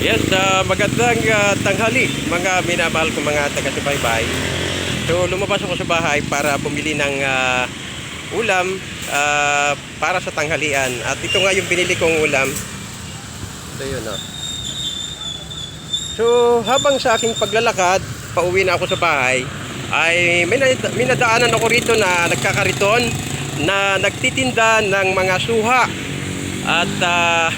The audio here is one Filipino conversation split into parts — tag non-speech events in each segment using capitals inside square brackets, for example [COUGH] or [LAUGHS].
Yes, ah, magandang ah, tanghali mga minamahal ko mga taga-subaybay. So lumabas ako sa bahay para bumili ng ah, ulam ah, para sa tanghalian. At ito nga yung binili kong ulam. Ito yun oh. So habang sa aking paglalakad, pauwi na ako sa bahay, ay may, na- may nadaanan ako rito na nagkakariton na nagtitinda ng mga suha. At ah,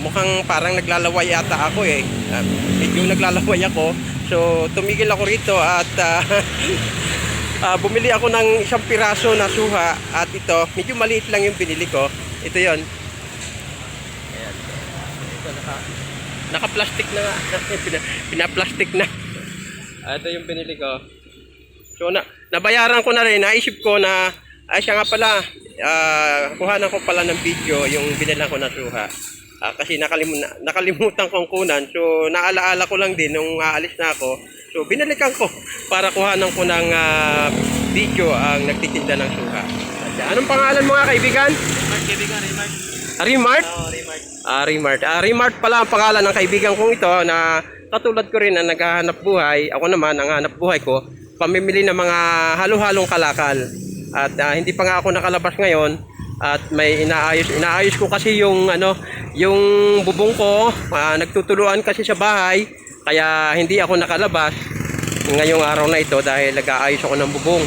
mukhang parang naglalaway yata ako eh. Uh, medyo naglalaway ako. So tumigil ako rito at ah, [LAUGHS] ah, bumili ako ng isang piraso na suha at ito, medyo maliit lang yung binili ko. Ito yon. Ayan. Ito naka naka-plastic na nga. Pina, [LAUGHS] pina-plastic na. Ah, ito yung binili ko. So na, nabayaran ko na rin. Naisip ko na ay siya nga pala ah, kuhanan ko pala ng video yung binilan ko na suha. Ah, kasi nakalim, na- nakalimutan kong kunan. So naalaala ko lang din nung aalis na ako. So binalikan ko [LAUGHS] para kuhanan ko ng ah, video ang nagtitinda ng suha. Ayan. Anong pangalan mo nga kaibigan? Remark, kaibigan, remark. Remart? Oo, remark. Ah, Remart. Ah, Remart pala ang pangalan ng kaibigan kong ito na katulad ko rin na naghahanap buhay. Ako naman, ang hanap buhay ko, pamimili ng mga halo-halong kalakal. At ah, hindi pa nga ako nakalabas ngayon at may inaayos inaayos ko kasi yung ano yung bubong ko ah, nagtutuluan kasi sa bahay kaya hindi ako nakalabas ngayong araw na ito dahil nag-aayos ako ng bubong.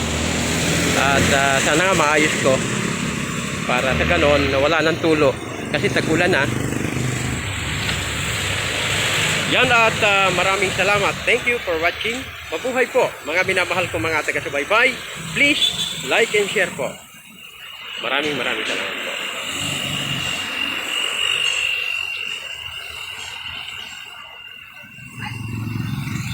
At ah, sana nga maayos ko para sa ganon wala ng tulo kasi tagulan na. Yan at ah, maraming salamat. Thank you for watching. Mabuhay po mga minamahal ko mga taga-subaybay. Please like and share po. Maraming maraming salamat